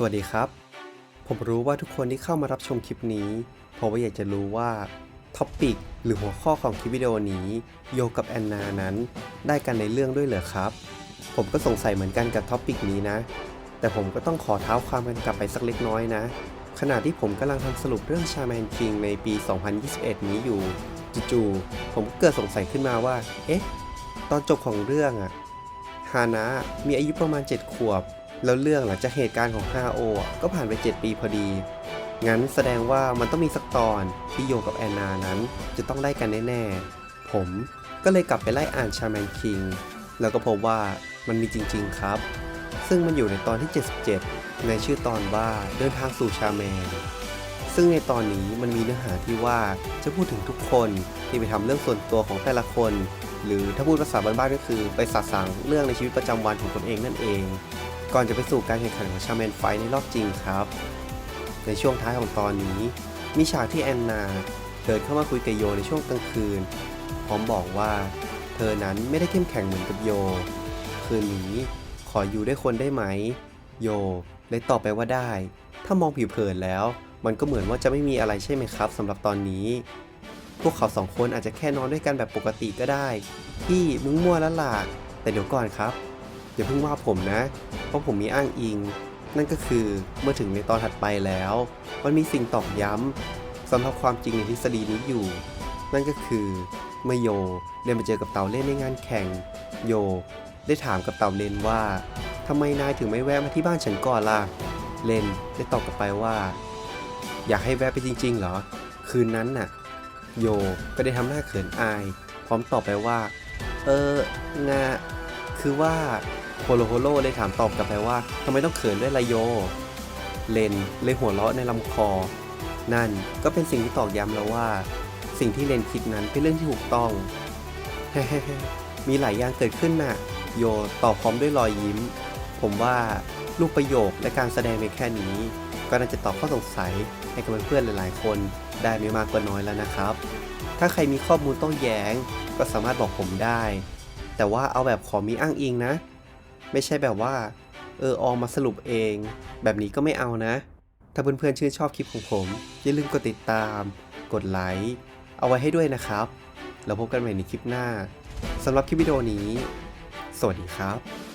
สวัสดีครับ ผมรู้ว่าทุกคนที่เข้ามารับชมคลิปนี้เพราะว่าอยากจะรู้ว่าท็อปปิกหรือหัวข้อของคลิปวิดีโอนี้โยกับแอนนานั้น ได้กันในเรื่องด้วยเหรอครับ ผมก็สงสัยเหมือนกันกับท็อปปิกนี้นะ แต่ผมก็ต้องขอเท้าความกันกลับไปสักเล็กน้อยนะ ขณะที่ผมกำลังทำสรุปเรื่องชาแมนคิงในปี 2021 นี้อยู่จู่ๆผมก็เกิดสงสัยขึ้นมาว่า เอ๊ะ ตอนจบของเรื่องอะฮานะมีอายุประมาณ 7 ขวบ แล้วเรื่องหลังจากเหตุการณ์ของฮาโอะก็ผ่านไป 7 ปีพอดี งั้นแสดงว่ามันต้องมีสักตอนที่โยกับแอนนานั้นจะต้องได้กันแน่ๆ ผมก็เลยกลับไปไล่อ่านชาแมนคิง แล้วก็พบว่ามันมีจริงๆครับ ซึ่งมันอยู่ในตอนที่ 77 ในชื่อตอนว่าเดินทางสู่ชาแมน ซึ่งในตอนนี้มันมีเนื้อหาที่ว่าจะพูดถึงทุกคนที่ไปทำเรื่องส่วนตัวของแต่ละคน หรือถ้าพูดภาษาบ้านๆก็คือไปสะสางเรื่องในชีวิตประจำวันของตนเองนั่นเอง ก่อนจะไปสู่การแข่งขันของชาแมนไฟท์ในรอบจริงครับ ในช่วงท้ายของตอนนี้มีฉากที่แอนนาเดินเข้ามาคุยกับโยในช่วงกลางคืน พร้อมบอกว่า เธอนั้นไม่ได้เข้มแข็งเหมือนกับโย คืนนี้ขออยู่ด้วยคนได้ไหม โยเลยตอบไปว่าได้ ถ้ามองผิวเผินแล้ว มันก็เหมือนว่าจะไม่มีอะไรใช่ไหมครับสำหรับตอนนี้ พวกเขาสองคนอาจจะแค่นอนด้วยกันแบบปกติก็ได้ พี่มึงมั่วแล้วล่ะ แต่เดี๋ยวก่อนครับอย่าเพิ่งว่าผมนะ เพราะผมมีอ้างอิง นั่นก็คือเมื่อถึงในตอนถัดไปแล้ว มันมีสิ่งตอกย้ำสำหรับความจริงในทฤษฎีนี้อยู่ นั่นก็คือเมื่อโยได้มาเจอกับเต่าเล่นในงานแข่ง โยได้ถามกับเต่าเลนว่าทำไมนายถึงไม่แวะมาที่บ้านฉันก่อนล่ะ เลนได้ตอบกลับไปว่า อยากให้แวะไปจริง ๆ เหรอ คืนนั้นน่ะ โยก็ได้ทำหน้าเขินอาย พร้อมตอบไปว่า เอองาคือว่าโฮโลโฮโลเลยถามตอบกลับไปว่าทำไมต้องเขินด้วยละโย เลนเลยหัวเราะในลำคอ นั่นก็เป็นสิ่งที่ตอกย้ำแล้วว่า สิ่งที่เลนคิดนั้นเป็นเรื่องที่ถูกต้อง มีหลายอย่างเกิดขึ้นน่ะ โยตอบพร้อมด้วยรอยยิ้ม ผมว่าลูกประโยคและการแสดงเพียงแค่นี้ ก็น่าจะตอบข้อสงสัยให้กับเพื่อนๆหลาย ๆ คน ได้ไม่มากก็น้อยแล้วนะครับ ถ้าใครมีข้อมูลโต้แย้ง ก็สามารถบอกผมได้ แต่ว่าเอาแบบขอมีอ้างอิงนะ ไม่ใช่แบบว่า เออออกมาสรุปเอง แบบนี้ก็ไม่เอานะ ถ้าเพื่อนๆชื่นชอบคลิปของผม อย่าลืมกดติดตาม กดไลค์ เอาไว้ให้ด้วยนะครับ แล้วพบกันใหม่ในคลิปหน้าสำหรับคลิปวิดีโอนี้ สวัสดีครับ